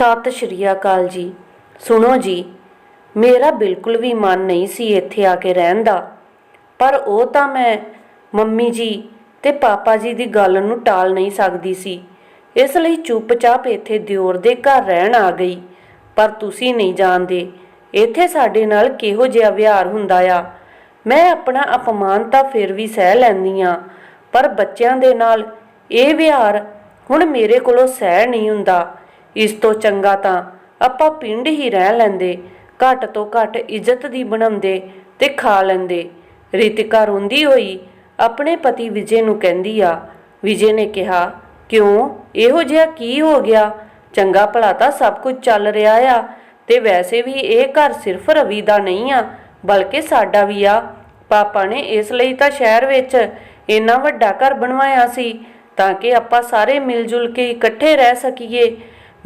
ਸਤਿ ਸ਼੍ਰੀ ਅਕਾਲ ਜੀ। ਸੁਣੋ ਜੀ, ਮੇਰਾ ਬਿਲਕੁਲ ਵੀ ਮਨ ਨਹੀਂ ਸੀ ਇੱਥੇ ਆ ਕੇ ਰਹਿਣ ਦਾ। ਪਰ ਉਹ ਤਾਂ ਮੈਂ ਮੰਮੀ ਜੀ ਤੇ ਪਾਪਾ ਜੀ ਦੀ ਗੱਲ ਨੂੰ ਟਾਲ ਨਹੀਂ ਸਕਦੀ ਸੀ। ਇਸ ਲਈ ਚੁੱਪਚਾਪ ਇੱਥੇ ਦਿਓਰ ਦੇ ਘਰ ਰਹਿਣ ਆ ਗਈ। ਪਰ ਤੁਸੀਂ ਨਹੀਂ ਜਾਣਦੇ, ਇੱਥੇ ਸਾਡੇ ਨਾਲ ਕਿਹੋ ਜਿਹਾ ਵਿਹਾਰ ਹੁੰਦਾ ਆ। ਮੈਂ ਆਪਣਾ ਅਪਮਾਨ ਤਾਂ ਫਿਰ ਵੀ ਸਹਿ ਲੈਂਦੀ ਆ ਪਰ ਬੱਚਿਆਂ ਦੇ ਨਾਲ ਇਹ ਵਿਹਾਰ ਹੁਣ ਮੇਰੇ ਕੋਲੋਂ ਸਹਿ ਨਹੀਂ ਹੁੰਦਾ। ਇਸ ਤੋਂ ਚੰਗਾ ਤਾਂ ਆਪਾਂ ਪਿੰਡ ਹੀ ਰਹਿ ਲੈਂਦੇ, ਘੱਟ ਤੋਂ ਘੱਟ ਇੱਜ਼ਤ ਦੀ ਬਣਾਉਂਦੇ ਤੇ ਖਾ ਲੈਂਦੇ। ਰਿਤਿਕਾ ਰੋਂਦੀ ਹੋਈ ਆਪਣੇ ਪਤੀ ਵਿਜੇ ਨੂੰ ਕਹਿੰਦੀ ਆ। ਵਿਜੇ ਨੇ ਕਿਹਾ, ਕਿਉਂ? ਇਹੋ ਜਿਹਾ ਕੀ ਹੋ ਗਿਆ? ਚੰਗਾ ਭਲਾ ਤਾਂ ਸਭ ਕੁਝ ਚੱਲ ਰਿਹਾ ਆ ਤੇ ਵੈਸੇ ਵੀ ਇਹ ਘਰ ਸਿਰਫ ਰਵੀ ਦਾ ਨਹੀਂ ਆ, ਬਲਕਿ ਸਾਡਾ ਵੀ ਆ। ਪਾਪਾ ਨੇ ਇਸ ਲਈ ਤਾਂ ਸ਼ਹਿਰ ਵਿੱਚ ਇੰਨਾ ਵੱਡਾ ਘਰ ਬਣਵਾਇਆ ਸੀ ਤਾਂ ਕਿ ਆਪਾਂ ਸਾਰੇ ਮਿਲ ਜੁਲ ਕੇ ਇਕੱਠੇ ਰਹਿ ਸਕੀਏ।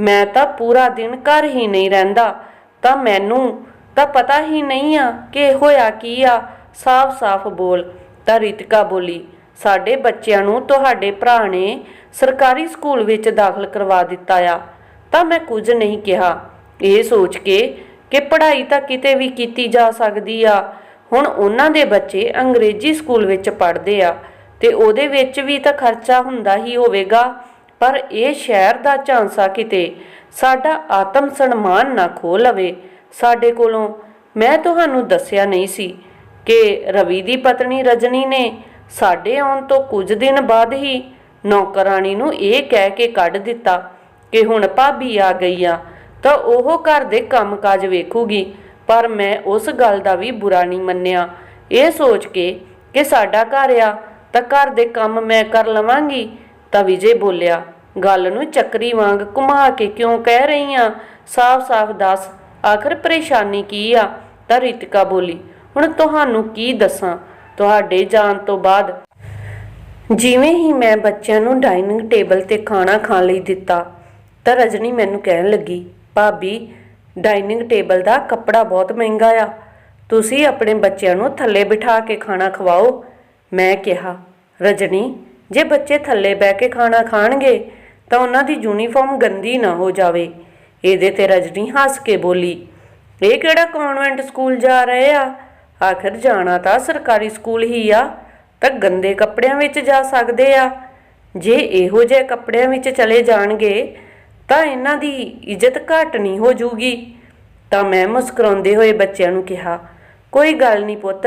ਮੈਂ ਤਾਂ ਪੂਰਾ ਦਿਨ ਘਰ ਹੀ ਨਹੀਂ ਰਹਿੰਦਾ। ਤਾਂ ਮੈਨੂੰ ਤਾਂ ਪਤਾ ਹੀ ਨਹੀਂ ਆ ਕਿ ਹੋਇਆ ਕੀ ਆ। ਸਾਫ਼-ਸਾਫ਼ ਬੋਲ। ਤਾਂ ਰਿਤਿਕਾ ਬੋਲੀ, ਸਾਡੇ ਬੱਚਿਆਂ ਨੂੰ ਤੁਹਾਡੇ ਭਰਾ ਨੇ ਸਰਕਾਰੀ ਸਕੂਲ ਵਿੱਚ ਦਾਖਲ ਕਰਵਾ ਦਿੱਤਾ ਆ। ਤਾਂ ਮੈਂ ਕੁਝ ਨਹੀਂ ਕਿਹਾ। ਇਹ ਸੋਚ ਕੇ ਕਿ ਪੜ੍ਹਾਈ ਤਾਂ ਕਿਤੇ ਵੀ ਕੀਤੀ ਜਾ ਸਕਦੀ ਆ। ਹੁਣ ਉਹਨਾਂ ਦੇ ਬੱਚੇ ਅੰਗਰੇਜ਼ੀ ਸਕੂਲ ਵਿੱਚ ਪੜ੍ਹਦੇ ਆ ਤੇ ਉਹਦੇ ਵਿੱਚ ਵੀ ਤਾਂ ਖਰਚਾ ਹੁੰਦਾ ਹੀ ਹੋਵੇਗਾ। ਪਰ ਇਹ ਸ਼ਹਿਰ ਦਾ ਝਾਂਸਾ ਕਿਤੇ ਸਾਡਾ ਆਤਮ ਸਨਮਾਨ ਨਾ ਖੋ ਲਵੇ। ਸਾਡੇ ਕੋਲੋਂ ਮੈਂ ਤੁਹਾਨੂੰ ਦੱਸਿਆ ਨਹੀਂ ਸੀ ਕਿ ਰਵੀ ਦੀ ਪਤਨੀ ਰਜਨੀ ਨੇ ਸਾਡੇ ਆਉਣ ਤੋਂ ਕੁਝ ਦਿਨ ਬਾਅਦ ਹੀ ਨੌਕਰਾਨੀ ਨੂੰ ਇਹ ਕਹਿ ਕੇ ਕੱਢ ਦਿੱਤਾ ਕਿ ਹੁਣ ਭਾਬੀ ਆ ਗਈ ਆ, ਤਾਂ ਉਹ ਘਰ ਦੇ ਕੰਮਕਾਜ ਵੇਖੂਗੀ। ਪਰ ਮੈਂ ਉਸ ਗੱਲ ਦਾ ਵੀ ਬੁਰਾ ਨਹੀਂ ਮੰਨਿਆ। ਇਹ ਸੋਚ ਕੇ ਕਿ ਸਾਡਾ ਘਰ ਆ, ਤਾਂ ਘਰ ਦੇ ਕੰਮ ਮੈਂ ਕਰ ਲਵਾਂਗੀ, ਤਾਂ ਵਿਜੇ ਬੋਲਿਆ ਗੱਲ ਨੂੰ ਚੱਕਰੀ ਵਾਂਗ ਘੁਮਾ ਕੇ ਕਿਉਂ ਕਹਿ ਰਹੀ ਆ? ਸਾਫ਼-ਸਾਫ਼ ਦੱਸ, ਆਖਰ ਪਰੇਸ਼ਾਨੀ ਕੀ ਆ? ਤਾਂ ਰਿਤਿਕਾ ਬੋਲੀ, ਹੁਣ ਤੁਹਾਨੂੰ ਕੀ ਦੱਸਾਂ? ਤੁਹਾਡੇ ਜਾਣ ਤੋਂ ਬਾਅਦ ਜਿਵੇਂ ਹੀ ਮੈਂ ਬੱਚਿਆਂ ਨੂੰ ਡਾਈਨਿੰਗ ਟੇਬਲ ਤੇ ਖਾਣਾ ਖਾਣ ਲਈ ਦਿੱਤਾ, ਤਾਂ ਰਜਨੀ ਮੈਨੂੰ ਕਹਿਣ ਲੱਗੀ, ਭਾਬੀ, ਡਾਈਨਿੰਗ ਟੇਬਲ ਦਾ ਕੱਪੜਾ ਬਹੁਤ ਮਹਿੰਗਾ ਆ। ਤੁਸੀਂ ਆਪਣੇ ਬੱਚਿਆਂ ਨੂੰ ਥੱਲੇ ਬਿਠਾ ਕੇ ਖਾਣਾ ਖਵਾਓ। ਮੈਂ ਕਿਹਾ, ਰਜਨੀ, ਜੇ ਬੱਚੇ ਥੱਲੇ ਬਹਿ ਕੇ ਖਾਣਾ ਖਾਣਗੇ ਤਾਂ ਉਹਨਾਂ ਦੀ ਯੂਨੀਫਾਰਮ ਗੰਦੀ ਨਾ ਹੋ ਜਾਵੇ। ਇਹਦੇ ਤੇ ਰਜਨੀ ਹੱਸ ਕੇ ਬੋਲੀ, ਇਹ ਕਿਹੜਾ ਕਨਵੈਂਟ ਸਕੂਲ ਜਾ ਰਹੇ ਆ? ਆਖਰ ਜਾਣਾ ਤਾਂ ਸਰਕਾਰੀ ਸਕੂਲ ਹੀ ਆ, ਤਾਂ ਗੰਦੇ ਕੱਪੜਿਆਂ ਵਿੱਚ ਜਾ ਸਕਦੇ ਆ। ਜੇ ਇਹੋ ਜਿਹੇ ਕੱਪੜਿਆਂ ਵਿੱਚ ਚਲੇ ਜਾਣਗੇ, ਤਾਂ ਇਹਨਾਂ ਦੀ ਇੱਜ਼ਤ ਘਟ ਨਹੀਂ ਹੋ ਜੂਗੀ। ਤਾਂ ਮੈਂ ਮੁਸਕਰਾਉਂਦੇ ਹੋਏ ਬੱਚਿਆਂ ਨੂੰ ਕਿਹਾ, ਕੋਈ ਗੱਲ ਨਹੀਂ ਪੁੱਤ,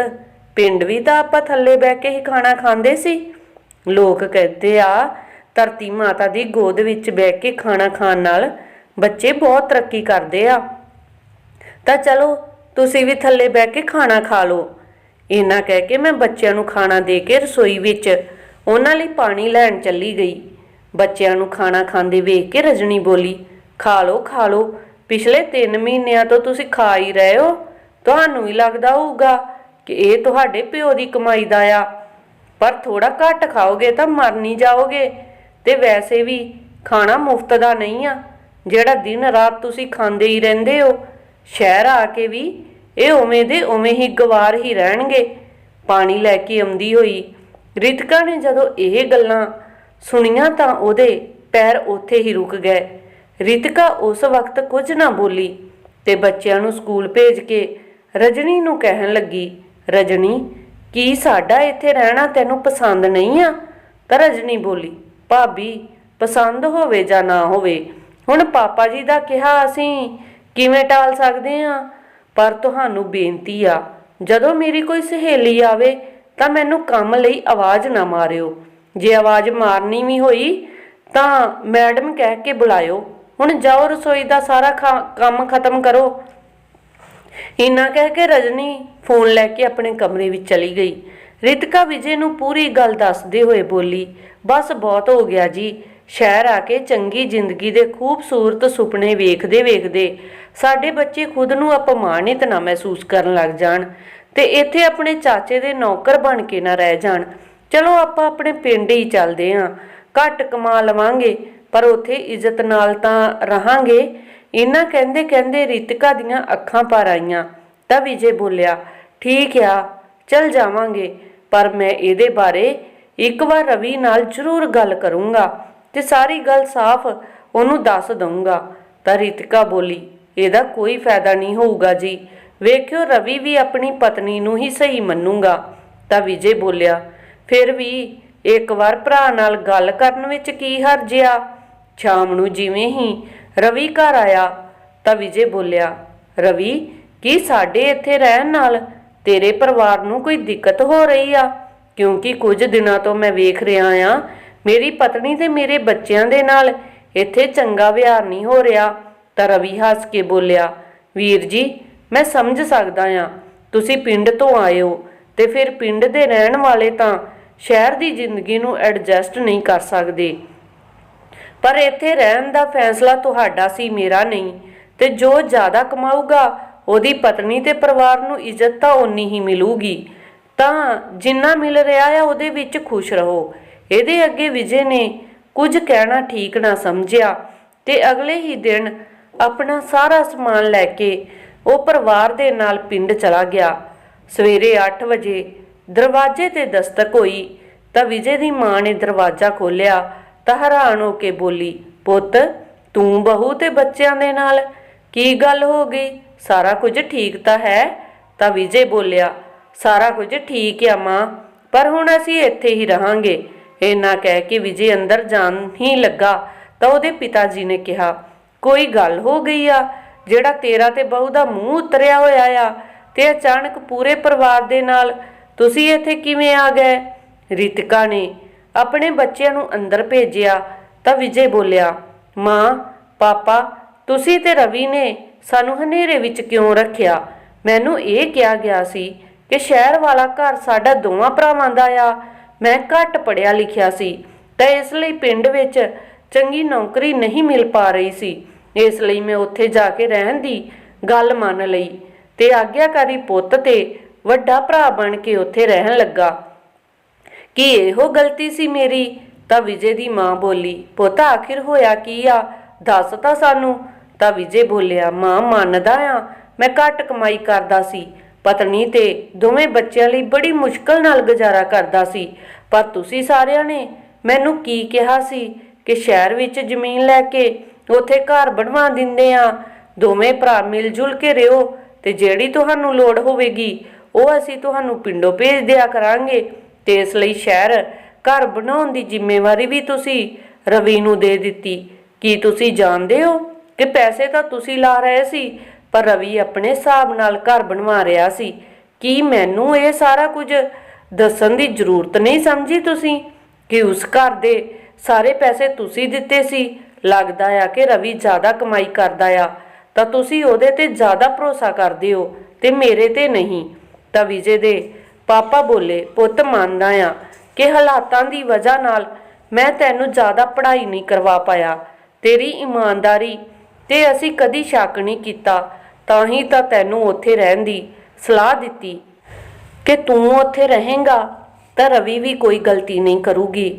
ਪਿੰਡ ਵੀ ਤਾਂ ਆਪਾਂ ਥੱਲੇ ਬਹਿ ਕੇ ਹੀ ਖਾਣਾ ਖਾਂਦੇ ਸੀ। ਲੋਕ ਕਹਿੰਦੇ ਆ ਧਰਤੀ ਮਾਤਾ ਦੀ ਗੋਦ ਵਿੱਚ ਬਹਿ ਕੇ ਖਾਣਾ ਖਾਣ ਨਾਲ ਬੱਚੇ ਬਹੁਤ ਤਰੱਕੀ ਕਰਦੇ ਆ। ਤਾਂ ਚਲੋ, ਤੁਸੀਂ ਵੀ ਥੱਲੇ ਬਹਿ ਕੇ ਖਾਣਾ ਖਾ ਲਓ। ਇਹਨਾਂ ਕਹਿ ਕੇ ਮੈਂ ਬੱਚਿਆਂ ਨੂੰ ਖਾਣਾ ਦੇ ਕੇ ਰਸੋਈ ਵਿੱਚ ਉਹਨਾਂ ਲਈ ਪਾਣੀ ਲੈਣ ਚੱਲੀ ਗਈ। ਬੱਚਿਆਂ ਨੂੰ ਖਾਣਾ ਖਾਂਦੇ ਵੇਖ ਕੇ ਰਜਨੀ ਬੋਲੀ, ਖਾ ਲਓ ਖਾ ਲਓ। ਪਿਛਲੇ 3 ਮਹੀਨਿਆਂ ਤੋਂ ਤੁਸੀਂ ਖਾ ਹੀ ਰਹੇ ਹੋ। ਤੁਹਾਨੂੰ ਵੀ ਲੱਗਦਾ ਹੋਊਗਾ ਕਿ ਇਹ ਤੁਹਾਡੇ ਪਿਓ ਦੀ ਕਮਾਈ ਦਾ ਆ। ਪਰ ਥੋੜਾ ਘੱਟ ਖਾਓਗੇ ਤਾਂ ਮਰ ਨਹੀਂ ਜਾਓਗੇ। ਤੇ ਵੈਸੇ ਵੀ ਖਾਣਾ ਮੁਫਤ ਦਾ ਨਹੀਂ ਆ। ਜਿਹੜਾ ਦਿਨ ਰਾਤ ਤੁਸੀਂ ਖਾਂਦੇ ਹੀ ਰਹਿੰਦੇ ਹੋ, ਸ਼ਹਿਰ ਆ ਕੇ ਵੀ ਇਹ ਉਵੇਂ ਦੇ ਉਵੇਂ ਹੀ ਗਵਾਰ ਹੀ ਰਹਿਣਗੇ। ਪਾਣੀ ਲੈ ਕੇ ਆਉਂਦੀ ਹੋਈ ਰਿਤਕਾ ਨੇ ਜਦੋਂ ਇਹ ਗੱਲਾਂ ਸੁਣੀਆਂ ਤਾਂ ਉਹਦੇ ਪੈਰ ਉੱਥੇ ਹੀ ਰੁਕ ਗਏ। ਰਿਤਕਾ ਉਸ ਵਕਤ ਕੁਝ ਨਾ ਬੋਲੀ ਤੇ ਬੱਚਿਆਂ ਨੂੰ ਸਕੂਲ ਭੇਜ ਕੇ ਰਜਨੀ ਨੂੰ ਕਹਿਣ ਲੱਗੀ, ਰਜਨੀ, ਕੀ ਸਾਡਾ ਇੱਥੇ ਰਹਿਣਾ ਤੈਨੂੰ ਪਸੰਦ ਨਹੀਂ ਆ? ਤਾਂ ਰਜਨੀ ਬੋਲੀ ਭਾਬੀ, ਪਸੰਦ ਹੋਵੇ ਜਾਂ ਨਾ ਹੋਵੇ, ਹੁਣ ਪਾਪਾ ਜੀ ਦਾ ਕਿਹਾ ਅਸੀਂ, ਕਿਵੇਂ ਟਾਲ ਸਕਦੇ ਆ? ਪਰ ਤੁਹਾਨੂੰ ਬੇਨਤੀ ਆ, ਜਦੋਂ ਮੇਰੀ ਕੋਈ ਸਹੇਲੀ ਆਵੇ, ਤਾਂ ਮੈਨੂੰ ਕੰਮ ਲਈ ਆਵਾਜ਼ ਨਾ ਮਾਰਿਓ। ਜੇ ਆਵਾਜ਼ ਮਾਰਨੀ ਵੀ ਹੋਈ, ਤਾਂ ਮੈਡਮ ਕਹਿ ਕੇ ਬੁਲਾਇਓ। ਹੁਣ ਜਾਓ ਰਸੋਈ ਦਾ ਸਾਰਾ ਖਾ- ਕੰਮ ਖਤਮ ਕਰੋ। ਇੰਨਾ ਕਹਿ ਕੇ ਰਜਨੀ ਫੋਨ ਲੈ ਕੇ ਆਪਣੇ ਕਮਰੇ ਵਿੱਚ ਚਲੀ ਗਈ। ਰਿਤਿਕਾ ਵਿਜੇ ਨੂੰ ਪੂਰੀ ਗੱਲ ਦੱਸਦੇ ਹੋਏ ਬੋਲੀ ਬਸ ਬਹੁਤ ਹੋ ਗਿਆ ਜੀ। ਸ਼ਹਿਰ ਆ ਕੇ ਚੰਗੀ ਜ਼ਿੰਦਗੀ ਦੇ ਖੂਬਸੂਰਤ ਸੁਪਨੇ ਵੇਖਦੇ ਵੇਖਦੇ ਸਾਡੇ ਬੱਚੇ ਖੁਦ ਨੂੰ ਅਪਮਾਨਿਤ ਨਾ ਮਹਿਸੂਸ ਕਰਨ ਲੱਗ ਜਾਣ ਤੇ ਇੱਥੇ ਆਪਣੇ ਚਾਚੇ ਦੇ ਨੌਕਰ ਬਣ ਕੇ ਨਾ ਰਹਿ ਜਾਣ। ਚਲੋ ਆਪਾਂ ਆਪਣੇ ਪਿੰਡ ਹੀ ਚੱਲਦੇ ਆਂ ਘੱਟ ਕਮਾ ਲਵਾਂਗੇ, ਪਰ ਉੱਥੇ ਇੱਜ਼ਤ ਨਾਲ ਤਾਂ ਰਹਾਂਗੇ। ਇਹਨਾਂ ਕਹਿੰਦੇ ਕਹਿੰਦੇ ਰਿਤਿਕਾ ਦੀਆਂ ਅੱਖਾਂ ਭਰ ਆਈਆਂ। ਤਾਂ ਵਿਜੇ ਬੋਲਿਆ, ਠੀਕ ਆ, ਚੱਲ ਜਾਵਾਂਗੇ, ਪਰ ਮੈਂ ਇਹਦੇ ਬਾਰੇ ਇੱਕ ਵਾਰ ਰਵੀ ਨਾਲ ਜ਼ਰੂਰ ਗੱਲ ਕਰੂੰਗਾ ਤੇ ਸਾਰੀ ਗੱਲ ਸਾਫ਼ ਉਹਨੂੰ ਦੱਸ ਦਊਂਗਾ। ਤਾਂ ਰਿਤਿਕਾ ਬੋਲੀ, ਇਹਦਾ ਕੋਈ ਫਾਇਦਾ ਨਹੀਂ ਹੋਊਗਾ ਜੀ। ਵੇਖਿਓ ਰਵੀ ਵੀ ਆਪਣੀ ਪਤਨੀ ਨੂੰ ਹੀ ਸਹੀ ਮੰਨੂਗਾ। ਤਾਂ ਵਿਜੇ ਬੋਲਿਆ, ਫਿਰ ਵੀ ਇੱਕ ਵਾਰ ਭਰਾ ਨਾਲ ਗੱਲ ਕਰਨ ਵਿੱਚ ਕੀ ਹਰਜਿਆ? ਸ਼ਾਮ ਨੂੰ ਜਿਵੇਂ ਹੀ ਰਵੀ ਘਰ ਆਇਆ, ਤਾਂ ਵਿਜੇ ਬੋਲਿਆ, ਰਵੀ, ਕੀ ਸਾਡੇ ਇੱਥੇ ਰਹਿਣ ਨਾਲ ਤੇਰੇ ਪਰਿਵਾਰ ਨੂੰ ਕੋਈ ਦਿੱਕਤ ਹੋ ਰਹੀ ਆ? ਕਿਉਂਕਿ ਕੁਝ ਦਿਨਾਂ ਤੋਂ ਮੈਂ ਵੇਖ ਰਿਹਾ ਆ। ਮੇਰੀ ਪਤਨੀ ਤੇ ਮੇਰੇ ਬੱਚਿਆਂ ਦੇ ਨਾਲ ਇੱਥੇ ਚੰਗਾ ਵਿਹਾਰ ਨਹੀਂ ਹੋ ਰਿਹਾ, ਤਾਂ ਰਵੀ ਹੱਸ ਕੇ ਬੋਲਿਆ, ਵੀਰ ਜੀ, ਮੈਂ ਸਮਝ ਸਕਦਾ ਆ, ਤੁਸੀਂ ਪਿੰਡ ਤੋਂ ਆਏ ਹੋ ਤੇ ਫਿਰ ਪਿੰਡ ਦੇ ਰਹਿਣ ਵਾਲੇ ਤਾਂ ਸ਼ਹਿਰ ਦੀ ਜ਼ਿੰਦਗੀ ਨੂੰ ਐਡਜਸਟ ਨਹੀਂ ਕਰ ਸਕਦੇ। ਪਰ ਇੱਥੇ ਰਹਿਣ ਦਾ ਫੈਸਲਾ ਤੁਹਾਡਾ ਸੀ, ਮੇਰਾ ਨਹੀਂ, ਤੇ ਜੋ ਜ਼ਿਆਦਾ ਕਮਾਊਗਾ, ਉਹਦੀ ਪਤਨੀ ਤੇ ਪਰਿਵਾਰ ਨੂੰ ਇੱਜ਼ਤ ਤਾਂ ਓਨੀ ਹੀ ਮਿਲੂਗੀ। ਤਾਂ ਜਿੰਨਾ ਮਿਲ ਰਿਹਾ ਆ ਉਹਦੇ ਵਿੱਚ ਖੁਸ਼ ਰਹੋ। ਇਹਦੇ ਅੱਗੇ ਵਿਜੇ ਨੇ ਕੁਝ ਕਹਿਣਾ ਠੀਕ ਨਾ ਸਮਝਿਆ ਤੇ ਅਗਲੇ ਹੀ ਦਿਨ ਆਪਣਾ ਸਾਰਾ ਸਮਾਨ ਲੈ ਕੇ ਉਹ ਪਰਿਵਾਰ ਦੇ ਨਾਲ ਪਿੰਡ ਚਲਾ ਗਿਆ। ਸਵੇਰੇ 8 ਵਜੇ ਦਰਵਾਜ਼ੇ ਤੇ ਦਸਤਕ ਹੋਈ ਤਾਂ ਵਿਜੇ ਦੀ ਮਾਂ ਨੇ ਦਰਵਾਜ਼ਾ ਖੋਲ੍ਹਿਆ ਤਾਂ ਹੈਰਾਨ ਹੋ ਕੇ ਬੋਲੀ, ਪੁੱਤ, ਤੂੰ ਬਹੂ ਤੇ ਬੱਚਿਆਂ ਦੇ ਨਾਲ ਕੀ ਗੱਲ ਹੋ ਗਈ? ਸਾਰਾ ਕੁਝ ਠੀਕ ਤਾਂ ਹੈ? ਤਾਂ ਵਿਜੇ ਬੋਲਿਆ ਸਾਰਾ ਕੁਝ ਠੀਕ ਆ ਮਾਂ, ਪਰ ਹੁਣ ਅਸੀਂ ਇੱਥੇ ਹੀ ਰਹਾਂਗੇ। ਇੰਨਾ ਕਹਿ ਕੇ ਵਿਜੇ ਅੰਦਰ ਜਾਣ ਹੀ ਲੱਗਾ, ਤਾਂ ਉਹਦੇ ਪਿਤਾ ਜੀ ਨੇ ਕਿਹਾ, ਕੋਈ ਗੱਲ ਹੋ ਗਈ ਆ? ਜਿਹੜਾ ਤੇਰਾ ਤੇ ਬਹੂ ਦਾ ਮੂੰਹ ਉਤਰਿਆ ਹੋਇਆ ਆ, ਤੇ ਅਚਾਨਕ ਪੂਰੇ ਪਰਿਵਾਰ ਦੇ ਨਾਲ ਤੁਸੀਂ ਇੱਥੇ ਕਿਵੇਂ ਆ ਗਏ? ਰਿਤਿਕਾ ਨੇ ਆਪਣੇ ਬੱਚਿਆਂ ਨੂੰ ਅੰਦਰ ਭੇਜਿਆ, ਤਾਂ ਵਿਜੇ ਬੋਲਿਆ, ਮਾਂ, ਪਾਪਾ, ਤੁਸੀਂ ਤੇ ਰਵੀ ਨੇ ਸਾਨੂੰ ਹਨੇਰੇ ਵਿੱਚ ਕਿਉਂ ਰੱਖਿਆ? ਮੈਨੂੰ ਇਹ ਕਿਹਾ ਗਿਆ ਸੀ ਕਿ ਸ਼ਹਿਰ ਵਾਲਾ ਘਰ ਸਾਡਾ ਦੋਵਾਂ ਭਰਾਵਾਂ ਦਾ ਆ। ਮੈਂ ਘੱਟ ਪੜਿਆ ਲਿਖਿਆ ਸੀ, ਤਾਂ ਇਸ ਲਈ ਪਿੰਡ ਵਿੱਚ ਚੰਗੀ ਨੌਕਰੀ ਨਹੀਂ ਮਿਲ ਪਾ ਰਹੀ ਸੀ। ਇਸ ਲਈ ਮੈਂ ਉੱਥੇ ਜਾ ਕੇ ਰਹਿਣ ਦੀ ਗੱਲ ਮੰਨ ਲਈ ਤੇ ਆਗਿਆਕਾਰੀ ਪੁੱਤ ਤੇ ਵੱਡਾ ਭਰਾ ਬਣ ਕੇ ਉੱਥੇ ਰਹਿਣ ਲੱਗਾ। ਕੀ ਇਹੋ ਗਲਤੀ ਸੀ ਮੇਰੀ? ਤਾਂ ਵਿਜੇ ਦੀ ਮਾਂ ਬੋਲੀ, ਪੁੱਤ, ਆਖਿਰ ਹੋਇਆ ਕੀ ਆ? ਦੱਸ ਤਾਂ ਸਾਨੂੰ। ਤਾਂ ਵਿਜੇ ਬੋਲਿਆ, ਮਾਂ, ਮੰਨਦਾ ਆ। ਮੈਂ ਘੱਟ ਕਮਾਈ ਕਰਦਾ ਸੀ। ਪਤਨੀ ਤੇ ਦੋਵੇਂ ਬੱਚਿਆਂ ਲਈ ਬੜੀ ਮੁਸ਼ਕਲ ਨਾਲ ਗੁਜ਼ਾਰਾ ਕਰਦਾ ਸੀ। ਪਰ ਤੁਸੀਂ ਸਾਰਿਆਂ ਨੇ ਮੈਨੂੰ ਕੀ ਕਿਹਾ ਸੀ ਕਿ ਸ਼ਹਿਰ ਵਿੱਚ ਜ਼ਮੀਨ ਲੈ ਕੇ ਉੱਥੇ ਘਰ ਬਣਵਾ ਦਿੰਦੇ ਆ ਦੋਵੇਂ ਭਰਾ ਮਿਲ ਜੁਲ ਕੇ ਰਿਓ ਤੇ ਜਿਹੜੀ ਤੁਹਾਨੂੰ ਲੋੜ ਹੋਵੇਗੀ, ਉਹ ਅਸੀਂ ਤੁਹਾਨੂੰ ਪਿੰਡੋਂ ਭੇਜ ਦਿਆ ਕਰਾਂਗੇ ਤੇ ਇਸ ਲਈ ਸ਼ਹਿਰ ਘਰ ਬਣਾਉਣ ਦੀ ਜ਼ਿੰਮੇਵਾਰੀ ਵੀ ਤੁਸੀਂ ਰਵੀ ਨੂੰ ਦੇ ਦਿੱਤੀ। ਕੀ ਤੁਸੀਂ ਜਾਣਦੇ ਹੋ ਕਿ ਪੈਸੇ ਤਾਂ ਤੁਸੀਂ ਲਾ ਰਹੇ ਸੀ ਪਰ ਰਵੀ ਆਪਣੇ ਹਿਸਾਬ ਨਾਲ ਘਰ ਬਣਵਾ ਰਿਹਾ ਸੀ। ਕੀ ਮੈਨੂੰ ਇਹ ਸਾਰਾ ਕੁਝ ਦੱਸਣ ਦੀ ਜ਼ਰੂਰਤ ਨਹੀਂ ਸਮਝੀ ਤੁਸੀਂ? ਕਿ ਉਸ ਘਰ ਦੇ ਸਾਰੇ ਪੈਸੇ ਤੁਸੀਂ ਦਿੱਤੇ ਸੀ। ਲੱਗਦਾ ਆ ਕਿ ਰਵੀ ਜ਼ਿਆਦਾ ਕਮਾਈ ਕਰਦਾ ਆ। ਤਾਂ ਤੁਸੀਂ ਉਹਦੇ ਤੇ ਜ਼ਿਆਦਾ ਭਰੋਸਾ ਕਰਦੇ ਹੋ ਤੇ ਮੇਰੇ ਤੇ ਨਹੀਂ। ਤਾਂ ਵਿਜੇ ਦੇ ਪਾਪਾ ਬੋਲੇ, ਪੁੱਤ, ਮੰਨਦਾ ਆ ਕਿ ਹਾਲਾਤਾਂ ਦੀ ਵਜ੍ਹਾ ਨਾਲ ਮੈਂ ਤੈਨੂੰ ਜ਼ਿਆਦਾ ਪੜ੍ਹਾਈ ਨਹੀਂ ਕਰਵਾ ਪਾਇਆ। ਤੇਰੀ ਇਮਾਨਦਾਰੀ ਤੇ ਅਸੀਂ ਕਦੀ ਸ਼ੱਕ ਨਹੀਂ ਕੀਤਾ। ਤਾਂ ਹੀ ਤਾਂ ਤੈਨੂੰ ਉੱਥੇ ਰਹਿਣ ਦੀ ਸਲਾਹ ਦਿੱਤੀ ਕਿ ਤੂੰ ਉੱਥੇ ਰਹੇਂਗਾ ਤਾਂ ਰਵੀ ਵੀ ਕੋਈ ਗਲਤੀ ਨਹੀਂ ਕਰੂਗੀ।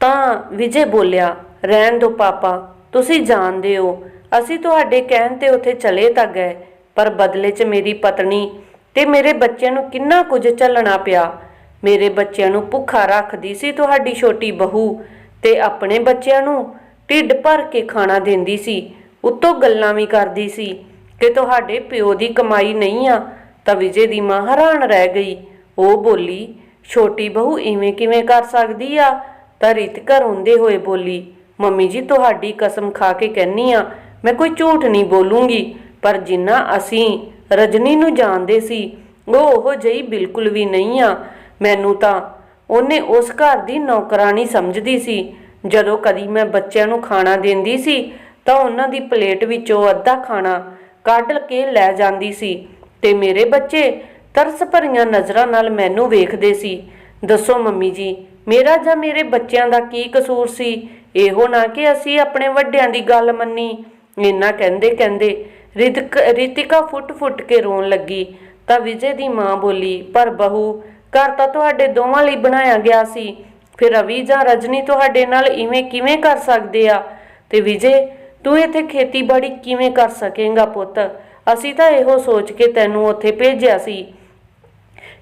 ਤਾਂ ਵਿਜੇ ਬੋਲਿਆ, ਰਹਿਣ ਦੋ ਪਾਪਾ, ਤੁਸੀਂ ਜਾਣਦੇ ਹੋ, ਅਸੀਂ ਤੁਹਾਡੇ ਕਹਿਣ ਤੇ ਉੱਥੇ ਚਲੇ ਤਾਂ ਗਏ, ਪਰ ਬਦਲੇ 'ਚ ਮੇਰੀ ਪਤਨੀ ਤੇ ਮੇਰੇ ਬੱਚਿਆਂ ਨੂੰ ਕਿੰਨਾ ਕੁਝ ਝੱਲਣਾ ਪਿਆ। ਮੇਰੇ ਬੱਚਿਆਂ ਨੂੰ ਭੁੱਖਾ ਰੱਖਦੀ ਸੀ ਤੁਹਾਡੀ ਛੋਟੀ ਬਹੂ ਤੇ ਆਪਣੇ ਬੱਚਿਆਂ ਨੂੰ ਢਿੱਡ ਭਰ ਕੇ ਖਾਣਾ ਦਿੰਦੀ ਸੀ, ਉੱਤੋਂ ਗੱਲਾਂ ਵੀ ਕਰਦੀ ਸੀ। ਕਿ ਤੁਹਾਡੇ ਪਿਓ ਦੀ ਕਮਾਈ ਨਹੀਂ ਆ, ਤਾਂ ਵਿਜੇ ਦੀ ਮਾਂ ਹੈਰਾਨ ਰਹਿ ਗਈ। ਉਹ ਬੋਲੀ, ਛੋਟੀ ਬਹੂ ਇਵੇਂ ਕਿਵੇਂ ਕਰ ਸਕਦੀ ਆ? ਤਾਂ ਰਿਤਿਕਾ ਰੋਂਦੇ ਹੋਏ ਬੋਲੀ, ਮੰਮੀ ਜੀ, ਤੁਹਾਡੀ ਕਸਮ ਖਾ ਕੇ ਕਹਿੰਨੀ ਆ, ਮੈਂ ਕੋਈ ਝੂਠ ਨਹੀਂ ਬੋਲੂੰਗੀ, ਪਰ ਜਿੰਨਾ ਅਸੀਂ ਰਜਨੀ ਨੂੰ ਜਾਣਦੇ ਸੀ, ਉਹ ਉਹ ਜਿਹੀ ਬਿਲਕੁਲ ਵੀ ਨਹੀਂ ਆ। ਮੈਨੂੰ ਤਾਂ ਉਹਨੇ ਉਸ ਘਰ ਦੀ ਨੌਕਰਾਨੀ ਸਮਝਦੀ ਸੀ। ਜਦੋਂ ਕਦੀ ਮੈਂ ਬੱਚਿਆਂ ਨੂੰ ਖਾਣਾ ਦਿੰਦੀ ਸੀ, ਤਾਂ ਉਹਨਾਂ ਦੀ ਪਲੇਟ ਵਿੱਚੋਂ ਅੱਧਾ ਖਾਣਾ ਕੱਢ ਕੇ ਲੈ ਜਾਂਦੀ ਸੀ ਤੇ ਮੇਰੇ ਬੱਚੇ ਤਰਸ ਭਰੀਆਂ ਨਜ਼ਰਾਂ ਨਾਲ ਮੈਨੂੰ ਵੇਖਦੇ ਸੀ। ਦੱਸੋ ਮੰਮੀ ਜੀ, ਮੇਰਾ ਜਾਂ ਮੇਰੇ ਬੱਚਿਆਂ ਦਾ ਕੀ ਕਸੂਰ ਸੀ? ਇਹੋ ਨਾ ਕਿ ਅਸੀਂ ਆਪਣੇ ਵੱਡਿਆਂ ਦੀ ਗੱਲ ਮੰਨੀ। ਇੰਨਾ ਕਹਿੰਦੇ ਕਹਿੰਦੇ ਰਿਤਕ ਰਿਤਿਕਾ ਫੁੱਟ-ਫੁੱਟ ਕੇ ਰੋਣ ਲੱਗੀ। ਤਾਂ ਵਿਜੇ ਦੀ ਮਾਂ ਬੋਲੀ, ਪਰ ਬਹੂ, ਘਰ ਤਾਂ ਤੁਹਾਡੇ ਦੋਵਾਂ ਲਈ ਬਣਾਇਆ ਗਿਆ ਸੀ। ਫਿਰ ਰਵੀ ਜਾਂ ਰਜਨੀ ਤੁਹਾਡੇ ਨਾਲ ਇਵੇਂ ਕਿਵੇਂ ਕਰ ਸਕਦੇ ਆ? ਤੇ ਵਿਜੇ ਤੂੰ ਇੱਥੇ ਖੇਤੀਬਾੜੀ ਕਿਵੇਂ ਕਰ ਸਕੇਂਗਾ ਪੁੱਤ? ਅਸੀਂ ਤਾਂ ਇਹੋ ਸੋਚ ਕੇ ਤੈਨੂੰ ਉੱਥੇ ਭੇਜਿਆ ਸੀ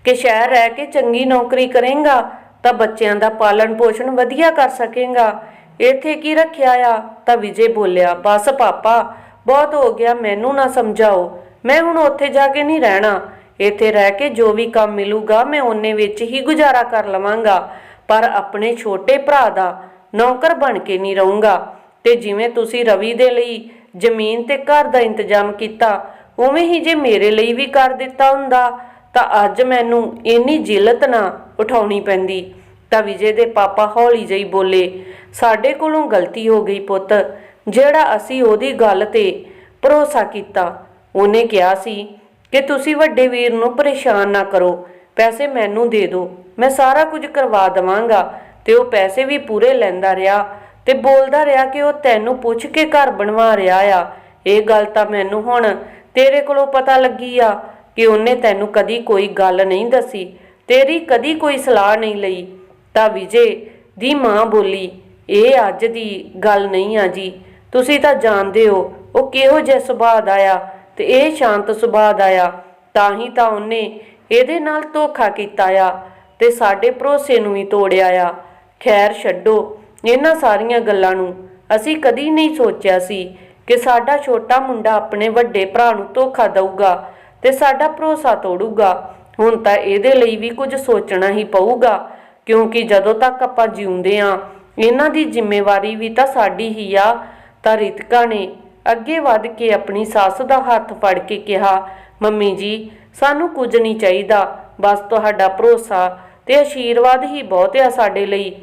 ਕਿ ਸ਼ਹਿਰ ਰਹਿ ਕੇ ਚੰਗੀ ਨੌਕਰੀ ਕਰੇਂਗਾ ਤਾਂ ਬੱਚਿਆਂ ਦਾ ਪਾਲਣ ਪੋਸ਼ਣ ਵਧੀਆ ਕਰ ਸਕੇਂਗਾ। ਇੱਥੇ ਕੀ ਰੱਖਿਆ ਆ? ਤਾਂ ਵਿਜੇ ਬੋਲਿਆ, ਬਸ ਪਾਪਾ, ਬਹੁਤ ਹੋ ਗਿਆ, ਮੈਨੂੰ ਨਾ ਸਮਝਾਓ। ਮੈਂ ਹੁਣ ਉੱਥੇ ਜਾ ਕੇ ਨਹੀਂ ਰਹਿਣਾ। ਇੱਥੇ ਰਹਿ ਕੇ ਜੋ ਵੀ ਕੰਮ ਮਿਲੂਗਾ, ਮੈਂ ਉਹਨੇ ਵਿੱਚ ਹੀ ਗੁਜ਼ਾਰਾ ਕਰ ਲਵਾਂਗਾ। ਪਰ ਆਪਣੇ ਛੋਟੇ ਭਰਾ ਦਾ ਨੌਕਰ ਬਣ ਕੇ ਨਹੀਂ ਰਹੂੰਗਾ। ਤੇ ਜਿਵੇਂ ਤੁਸੀਂ ਰਵੀ ਦੇ ਲਈ ਜ਼ਮੀਨ ਤੇ ਘਰ ਦਾ ਇੰਤਜ਼ਾਮ ਕੀਤਾ, ਉਵੇਂ ਹੀ ਜੇ ਮੇਰੇ ਲਈ ਵੀ ਕਰ ਦਿੱਤਾ ਹੁੰਦਾ, ਤਾਂ ਅੱਜ ਮੈਨੂੰ ਇੰਨੀ ਜਿਲਤ ਨਾ ਉਠਾਉਣੀ ਪੈਂਦੀ। ਤਾਂ ਵਿਜੇ ਦੇ ਪਾਪਾ ਹੌਲੀ ਜਿਹੀ ਬੋਲੇ, ਸਾਡੇ ਕੋਲੋਂ ਗਲਤੀ ਹੋ ਗਈ ਪੁੱਤ, ਜਿਹੜਾ ਅਸੀਂ ਉਹਦੀ ਗੱਲ ਤੇ ਭਰੋਸਾ ਕੀਤਾ। ਉਹਨੇ ਕਿਹਾ ਸੀ ਕਿ ਤੁਸੀਂ ਵੱਡੇ ਵੀਰ ਨੂੰ ਪਰੇਸ਼ਾਨ ਨਾ ਕਰੋ, ਪੈਸੇ ਮੈਨੂੰ ਦੇ ਦਿਓ, ਮੈਂ ਸਾਰਾ ਕੁਝ ਕਰਵਾ ਦਵਾਂਗਾ ਤੇ ਉਹ ਪੈਸੇ ਵੀ ਪੂਰੇ ਲੈਂਦਾ ਰਿਹਾ। ਤੇ ਬੋਲਦਾ ਰਿਹਾ ਕਿ ਉਹ ਤੈਨੂੰ ਪੁੱਛ ਕੇ ਘਰ ਬਣਵਾ ਰਿਹਾ ਆ। ਇਹ ਗੱਲ ਤਾਂ ਮੈਨੂੰ ਹੁਣ ਤੇਰੇ ਕੋਲੋਂ ਪਤਾ ਲੱਗੀ ਆ ਕਿ ਉਹਨੇ ਤੈਨੂੰ ਕਦੀ ਕੋਈ ਗੱਲ ਨਹੀਂ ਦੱਸੀ, ਤੇਰੀ ਕਦੀ ਕੋਈ ਸਲਾਹ ਨਹੀਂ ਲਈ। ਤਾਂ ਵਿਜੇ ਦੀ ਮਾਂ ਬੋਲੀ, ਇਹ ਅੱਜ ਦੀ ਗੱਲ ਨਹੀਂ ਆ ਜੀ। ਤੁਸੀਂ ਤਾਂ ਜਾਣਦੇ ਹੋ, ਉਹ ਕਿਹੋ ਜਿਹਾ ਸੁਭਾਅ ਦਾ ਆ ਤੇ ਇਹ ਸ਼ਾਂਤ ਸੁਭਾਅ ਦਾ ਆ। ਤਾਂ ਹੀ ਤਾਂ ਉਹਨੇ ਇਹਦੇ ਨਾਲ ਧੋਖਾ ਕੀਤਾ ਆ ਤੇ ਸਾਡੇ ਭਰੋਸੇ ਨੂੰ ਵੀ ਤੋੜਿਆ ਆ। ਖੈਰ ਛੱਡੋ ਇਹਨਾਂ ਸਾਰੀਆਂ ਗੱਲਾਂ ਨੂੰ ਅਸੀਂ ਕਦੀ ਨਹੀਂ ਸੋਚਿਆ ਸੀ ਕਿ ਸਾਡਾ ਛੋਟਾ ਮੁੰਡਾ ਆਪਣੇ ਵੱਡੇ ਭਰਾ ਨੂੰ ਧੋਖਾ ਦਊਗਾ ਤੇ ਸਾਡਾ ਭਰੋਸਾ ਤੋੜੂਗਾ। ਹੁਣ ਤਾਂ ਇਹਦੇ ਲਈ ਵੀ ਕੁਝ ਸੋਚਣਾ ਹੀ ਪਊਗਾ, ਕਿਉਂਕਿ ਜਦੋਂ ਤੱਕ ਆਪਾਂ ਜਿਉਂਦੇ ਆ ਇਹਨਾਂ ਦੀ ਜ਼ਿੰਮੇਵਾਰੀ ਵੀ ਤਾਂ ਸਾਡੀ ਹੀ ਆ। ਤਾਂ ਰਿਤਕਾ ਨੇ ਅੱਗੇ ਵੱਧ ਕੇ ਆਪਣੀ ਸੱਸ ਦਾ ਹੱਥ ਫੜ ਕੇ ਕਿਹਾ, ਮੰਮੀ ਜੀ, ਸਾਨੂੰ ਕੁਝ ਨਹੀਂ ਚਾਹੀਦਾ। ਬਸ ਤੁਹਾਡਾ ਭਰੋਸਾ ਤੇ ਆਸ਼ੀਰਵਾਦ ਹੀ ਬਹੁਤ ਆ ਸਾਡੇ ਲਈ।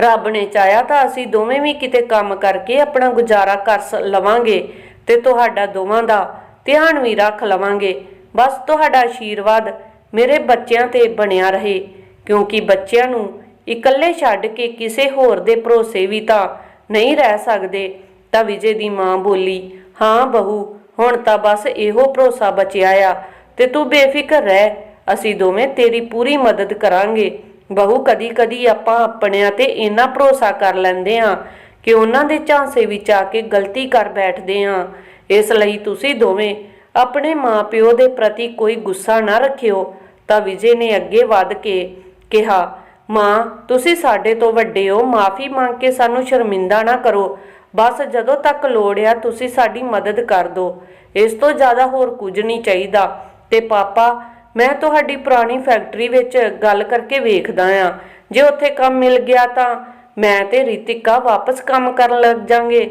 ਰੱਬ ਨੇ ਚਾਹਿਆ ਤਾਂ ਅਸੀਂ ਦੋਵੇਂ ਵੀ ਕਿਤੇ ਕੰਮ ਕਰਕੇ ਆਪਣਾ ਗੁਜ਼ਾਰਾ ਕਰ ਸ- ਲਵਾਂਗੇ ਤੇ ਤੁਹਾਡਾ ਦੋਵਾਂ ਦਾ ਧਿਆਨ ਵੀ ਰੱਖ ਲਵਾਂਗੇ। ਬਸ ਤੁਹਾਡਾ ਆਸ਼ੀਰਵਾਦ ਮੇਰੇ ਬੱਚਿਆਂ ਤੇ ਬਣਿਆ ਰਹੇ, ਕਿਉਂਕਿ ਬੱਚਿਆਂ ਨੂੰ ਇਕੱਲੇ ਛੱਡ ਕੇ ਕਿਸੇ ਹੋਰ ਦੇ ਭਰੋਸੇ ਵੀ ਤਾਂ ਨਹੀਂ ਰਹਿ ਸਕਦੇ। ਤਾਂ ਵਿਜੇ ਦੀ ਮਾਂ ਬੋਲੀ, ਹਾਂ ਬਹੂ, ਹੁਣ ਤਾਂ ਬਸ ਇਹੋ ਭਰੋਸਾ ਬਚਿਆ ਆ ਤੇ ਤੂੰ ਬੇਫਿਕਰ ਰਹਿ, ਅਸੀਂ ਦੋਵੇਂ ਤੇਰੀ ਪੂਰੀ ਮਦਦ ਕਰਾਂਗੇ। ਬਹੁ ਕਦੀ ਕਦੀ ਆਪਾਂ ਆਪਣਿਆਂ ਤੇ ਇੰਨਾ ਭਰੋਸਾ ਕਰ ਲੈਂਦੇ ਆ ਕਿ ਉਹਨਾਂ ਦੇ ਝਾਂਸੇ ਵਿੱਚ ਆ ਕੇ ਗਲਤੀ ਕਰ ਬੈਠਦੇ ਆ ਇਸ ਲਈ ਤੁਸੀਂ ਦੋਵੇਂ ਆਪਣੇ ਮਾਪਿਓ ਦੇ ਪ੍ਰਤੀ ਕੋਈ ਗੁੱਸਾ ਨਾ ਰੱਖਿਓ। ਤਾਂ ਵਿਜੇ ਨੇ ਅੱਗੇ ਵੱਧ ਕੇ ਕਿਹਾ, ਮਾਂ, ਤੁਸੀਂ ਸਾਡੇ ਤੋਂ ਵੱਡੇ ਹੋ, ਮਾਫੀ ਮੰਗ ਕੇ ਸਾਨੂੰ ਸ਼ਰਮਿੰਦਾ ਨਾ ਕਰੋ। ਬਸ ਜਦੋਂ ਤੱਕ ਲੋੜ ਆ, ਤੁਸੀਂ ਸਾਡੀ ਮਦਦ ਕਰ ਦਿਓ। ਇਸ ਤੋਂ ਜ਼ਿਆਦਾ ਹੋਰ ਕੁਝ ਨਹੀਂ ਚਾਹੀਦਾ। ਤੇ ਪਾਪਾ ਮੈਂ ਤੁਹਾਡੀ ਪੁਰਾਣੀ ਫੈਕਟਰੀ ਵਿੱਚ ਗੱਲ ਕਰਕੇ ਵੇਖਦਾ ਆ। ਜੇ ਉੱਥੇ ਕੰਮ ਮਿਲ ਗਿਆ ਤਾਂ ਮੈਂ ਤੇ ਰਿਤਿਕਾ ਵਾਪਸ ਕੰਮ ਕਰਨ ਲੱਗ ਜਾਾਂਗੇ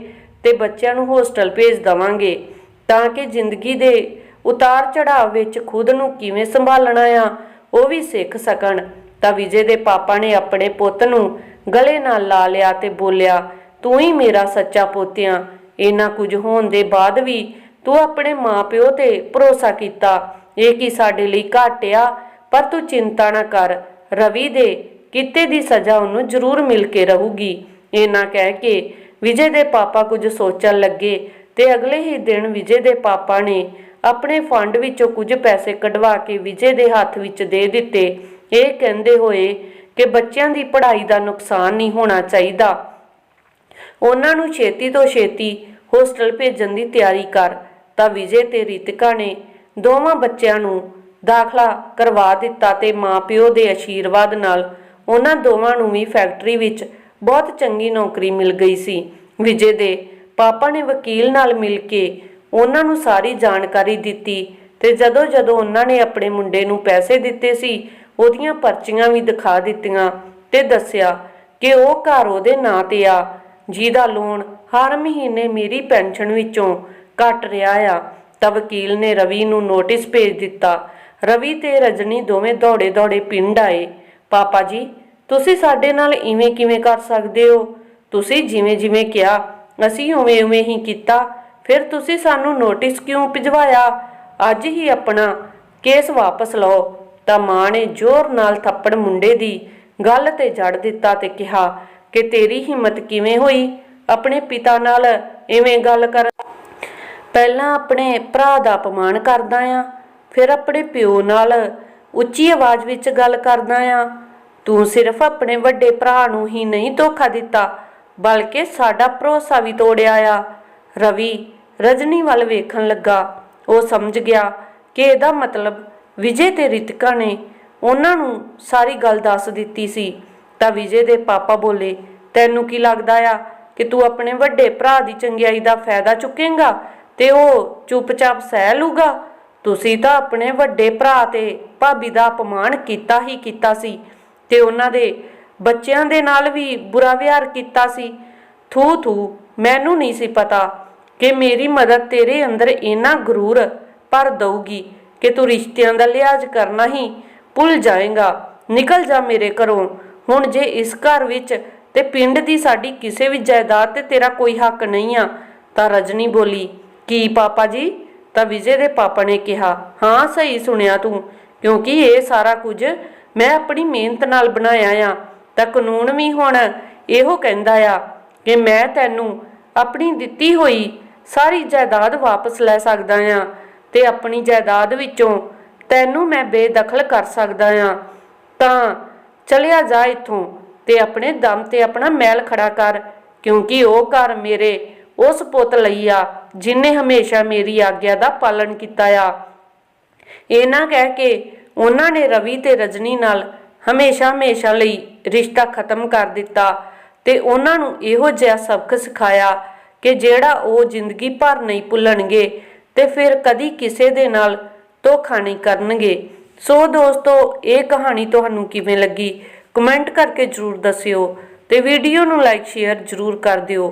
ਤੇ ਬੱਚਿਆਂ ਨੂੰ ਹੋਸਟਲ ਭੇਜ ਦਵਾਂਗੇ ਤਾਂ ਕਿ ਜ਼ਿੰਦਗੀ ਦੇ ਉਤਾਰ ਚੜਾਅ ਵਿੱਚ ਖੁਦ ਨੂੰ ਕਿਵੇਂ ਸੰਭਾਲਣਾ ਆ, ਉਹ ਵੀ ਸਿੱਖ ਸਕਣ। ਤਾਂ ਵਿਜੇ ਦੇ ਪਾਪਾ ਨੇ ਆਪਣੇ ਪੁੱਤ ਨੂੰ ਗਲੇ ਨਾਲ ਲਾ ਲਿਆ ਤੇ ਬੋਲਿਆ, ਤੂੰ ਹੀ ਮੇਰਾ ਸੱਚਾ ਪੋਤਿਆ। ਇਹਨਾਂ ਕੁਝ ਹੋਣ ਦੇ ਬਾਅਦ ਵੀ ਤੂੰ ਆਪਣੇ ਮਾਪਿਓ ਤੇ ਭਰੋਸਾ ਕੀਤਾ। ਇਹ ਕੀ ਸਾਡੇ ਲਈ ਘੱਟ ਆ? ਪਰ ਤੂੰ ਚਿੰਤਾ ਨਾ ਕਰ। ਰਵੀ ਦੇ ਕਿਤੇ ਦੀ ਸਜ਼ਾ ਉਹਨੂੰ ਜ਼ਰੂਰ ਮਿਲ ਕੇ ਰਹੂਗੀ। ਇਹਨਾਂ ਕਹਿ ਕੇ ਵਿਜੇ ਦੇ ਪਾਪਾ ਕੁਝ ਸੋਚਣ ਲੱਗੇ ਤੇ ਅਗਲੇ ਹੀ ਦਿਨ ਵਿਜੇ ਦੇ ਪਾਪਾ ਨੇ ਆਪਣੇ ਫੰਡ ਵਿੱਚੋਂ ਕੁਝ ਪੈਸੇ ਕਢਵਾ ਕੇ ਵਿਜੇ ਦੇ ਹੱਥ ਵਿੱਚ ਦੇ ਦਿੱਤੇ। ਇਹ ਕਹਿੰਦੇ ਹੋਏ ਕਿ ਬੱਚਿਆਂ ਦੀ ਪੜ੍ਹਾਈ ਦਾ ਨੁਕਸਾਨ ਨਹੀਂ ਹੋਣਾ ਚਾਹੀਦਾ। ਉਹਨਾਂ ਨੂੰ ਛੇਤੀ ਤੋਂ ਛੇਤੀ ਹੋਸਟਲ ਭੇਜਣ ਦੀ ਤਿਆਰੀ ਕਰ। ਤਾਂ ਵਿਜੇ ਤੇ ਰਿਤਿਕਾ ਨੇ ਦੋਵਾਂ ਬੱਚਿਆਂ ਨੂੰ ਦਾਖਲਾ ਕਰਵਾ ਦਿੱਤਾ ਤੇ ਮਾਪਿਓ ਦੇ ਆਸ਼ੀਰਵਾਦ ਨਾਲ ਉਹਨਾਂ ਦੋਵਾਂ ਨੂੰ ਵੀ ਫੈਕਟਰੀ ਵਿੱਚ ਬਹੁਤ ਚੰਗੀ ਨੌਕਰੀ ਮਿਲ ਗਈ ਸੀ। ਵਿਜੇ ਦੇ ਪਾਪਾ ਨੇ ਵਕੀਲ ਨਾਲ ਮਿਲ ਕੇ ਉਹਨਾਂ ਨੂੰ ਸਾਰੀ ਜਾਣਕਾਰੀ ਦਿੱਤੀ ਤੇ ਜਦੋਂ ਜਦੋਂ ਉਹਨਾਂ ਨੇ ਆਪਣੇ ਮੁੰਡੇ ਨੂੰ ਪੈਸੇ ਦਿੱਤੇ ਸੀ, ਉਹਦੀਆਂ ਪਰਚੀਆਂ ਵੀ ਦਿਖਾ ਦਿੱਤੀਆਂ ਤੇ ਦੱਸਿਆ ਕਿ ਉਹ ਘਰ ਉਹਦੇ ਨਾਂ ਤੇ ਆ, ਜਿਹਦਾ ਲੋਨ ਹਰ ਮਹੀਨੇ ਮੇਰੀ ਪੈਨਸ਼ਨ ਵਿੱਚੋਂ ਕੱਟ ਰਿਹਾ ਆ। ਤਾਂ ਵਕੀਲ ਨੇ ਰਵੀ ਨੂੰ ਨੋਟਿਸ ਭੇਜ ਦਿੱਤਾ। ਰਵੀ ਤੇ ਰਜਨੀ ਦੋਵੇਂ ਦੌੜੇ ਦੌੜੇ ਪਿੰਡ ਆਏ। ਪਾਪਾ ਜੀ, ਤੁਸੀਂ ਸਾਡੇ ਨਾਲ ਇਵੇਂ ਕਿਵੇਂ ਕਰ ਸਕਦੇ ਹੋ? ਤੁਸੀਂ ਜਿਵੇਂ ਜਿਵੇਂ ਕਿਹਾ, ਅਸੀਂ ਉਵੇਂ ਉਵੇਂ ਹੀ ਕੀਤਾ। ਫਿਰ ਤੁਸੀਂ ਸਾਨੂੰ ਨੋਟਿਸ ਕਿਉਂ ਭਿਜਵਾਇਆ? ਅੱਜ ਹੀ ਆਪਣਾ ਕੇਸ ਵਾਪਸ ਲਓ। ਤਾਂ ਮਾਂ ਨੇ ਜ਼ੋਰ ਨਾਲ ਥੱਪੜ ਮੁੰਡੇ ਦੀ ਗੱਲ ਤੇ ਜੜ ਦਿੱਤਾ ਤੇ ਕਿਹਾ ਕਿ ਤੇਰੀ ਹਿੰਮਤ ਕਿਵੇਂ ਹੋਈ? ਆਪਣੇ ਪਿਤਾ ਨਾਲ ਐਵੇਂ ਗੱਲ ਕਰ ਪਹਿਲਾਂ ਆਪਣੇ ਭਰਾ ਦਾ ਅਪਮਾਨ ਕਰਦਾ ਆ, ਫਿਰ ਆਪਣੇ ਪਿਓ ਨਾਲ ਉੱਚੀ ਆਵਾਜ਼ ਵਿੱਚ ਗੱਲ ਕਰਦਾ ਆ। ਤੂੰ ਸਿਰਫ ਆਪਣੇ ਵੱਡੇ ਭਰਾ ਨੂੰ ਹੀ ਨਹੀਂ ਧੋਖਾ ਦਿੱਤਾ, ਬਲਕਿ ਸਾਡਾ ਭਰੋਸਾ ਵੀ ਤੋੜਿਆ ਆ। ਰਵੀ ਰਜਨੀ ਵੱਲ ਵੇਖਣ ਲੱਗਾ। ਉਹ ਸਮਝ ਗਿਆ ਕਿ ਇਹਦਾ ਮਤਲਬ ਵਿਜੇ ਤੇ ਰਿਤਿਕਾ ਨੇ ਉਹਨਾਂ ਨੂੰ ਸਾਰੀ ਗੱਲ ਦੱਸ ਦਿੱਤੀ ਸੀ। ਤਾਂ ਵਿਜੇ ਦੇ ਪਾਪਾ ਬੋਲੇ, ਤੈਨੂੰ ਕੀ ਲੱਗਦਾ ਆ ਕਿ ਤੂੰ ਆਪਣੇ ਵੱਡੇ ਭਰਾ ਦੀ ਚੰਗਿਆਈ ਦਾ ਫਾਇਦਾ ਚੁੱਕੇਂਗਾ? ਤੇ ਉਹ ਚੁੱਪਚਾਪ ਸਹਿ ਲੂਗਾ। ਤੁਸੀਂ ਤਾਂ ਆਪਣੇ ਵੱਡੇ ਭਰਾ ਤੇ ਭਾਬੀ ਦਾ ਅਪਮਾਨ ਕੀਤਾ ਹੀ ਕੀਤਾ ਸੀ ਤੇ ਉਹਨਾਂ ਦੇ ਬੱਚਿਆਂ ਦੇ ਨਾਲ ਵੀ ਬੁਰਾ ਵਿਹਾਰ ਕੀਤਾ ਸੀ। ਥੂ ਥੂ, ਮੈਨੂੰ ਨਹੀਂ ਸੀ ਪਤਾ ਕਿ ਮੇਰੀ ਮਦਦ ਤੇਰੇ ਅੰਦਰ ਇੰਨਾ ਗਰੂਰ ਭਰ ਦਊਗੀ ਕਿ ਤੂੰ ਰਿਸ਼ਤਿਆਂ ਦਾ ਲਿਹਾਜ਼ ਕਰਨਾ ਹੀ ਭੁੱਲ ਜਾਏਗਾ। ਨਿਕਲ ਜਾ ਮੇਰੇ ਘਰੋਂ। ਹੁਣ ਜੇ ਇਸ ਘਰ ਵਿੱਚ ਤੇ ਪਿੰਡ ਦੀ ਸਾਡੀ ਕਿਸੇ ਵੀ ਜਾਇਦਾਦ ਤੇ ਤੇਰਾ ਕੋਈ ਹੱਕ ਨਹੀਂ ਆ, ਤਾਂ ਰਜਨੀ ਬੋਲੀ ਕੀ ਪਾਪਾ ਜੀ? ਤਾਂ ਵਿਜੇ ਦੇ ਪਾਪਾ ਨੇ ਕਿਹਾ, ਹਾਂ, ਸਹੀ ਸੁਣਿਆ ਤੂੰ, ਕਿਉਂਕਿ ਇਹ ਸਾਰਾ ਕੁਝ ਮੈਂ ਆਪਣੀ ਮਿਹਨਤ ਨਾਲ ਬਣਾਇਆ ਆ। ਤਾਂ ਕਾਨੂੰਨ ਵੀ ਹੁਣ ਇਹੋ ਕਹਿੰਦਾ ਆ ਕਿ ਮੈਂ ਤੈਨੂੰ ਆਪਣੀ ਦਿੱਤੀ ਹੋਈ ਸਾਰੀ ਜਾਇਦਾਦ ਵਾਪਸ ਲੈ ਸਕਦਾ ਆ ਤੇ ਆਪਣੀ ਜਾਇਦਾਦ ਵਿੱਚੋਂ ਤੈਨੂੰ ਮੈਂ ਬੇਦਖਲ ਕਰ ਸਕਦਾ ਆ। ਤਾਂ ਚਲਿਆ ਜਾ ਇੱਥੋਂ ਤੇ ਆਪਣੇ ਦਮ ਤੇ ਆਪਣਾ ਮੈਲ ਖੜਾ ਕਰ, ਕਿਉਂਕਿ ਉਹ ਘਰ ਮੇਰੇ ਉਸ ਪੁੱਤ ਲਈ ਆ ਜਿਨੇ ਹਮੇਸ਼ਾ ਮੇਰੀ ਆਗਿਆ ਦਾ ਪਾਲਣ ਕੀਤਾ ਆ। ਇਹਨਾਂ ਕਹਿ ਕੇ ਉਹਨਾਂ ਨੇ ਰਵੀ ਤੇ ਰਜਨੀ ਨਾਲ ਹਮੇਸ਼ਾ ਹਮੇਸ਼ਾ ਲਈ ਰਿਸ਼ਤਾ ਖਤਮ ਕਰ ਦਿੱਤਾ ਤੇ ਉਹਨਾਂ ਨੂੰ ਇਹੋ ਜਿਹਾ ਸਬਕ ਸਿਖਾਇਆ ਕਿ ਜਿਹੜਾ ਉਹ ਜ਼ਿੰਦਗੀ ਭਰ ਨਹੀਂ ਭੁੱਲਣਗੇ ਤੇ ਫਿਰ ਕਦੀ ਕਿਸੇ ਦੇ ਨਾਲ ਧੋਖਾ ਨਹੀਂ ਕਰਨਗੇ। ਸੋ ਦੋਸਤੋ, ਇਹ ਕਹਾਣੀ ਤੁਹਾਨੂੰ ਕਿਵੇਂ ਲੱਗੀ? ਕਮੈਂਟ ਕਰਕੇ ਜਰੂਰ ਦੱਸਿਓ ਤੇ ਵੀਡੀਓ ਨੂੰ ਲਾਈਕ, ਸ਼ੇਅਰ ਜਰੂਰ ਕਰ ਦਿਓ।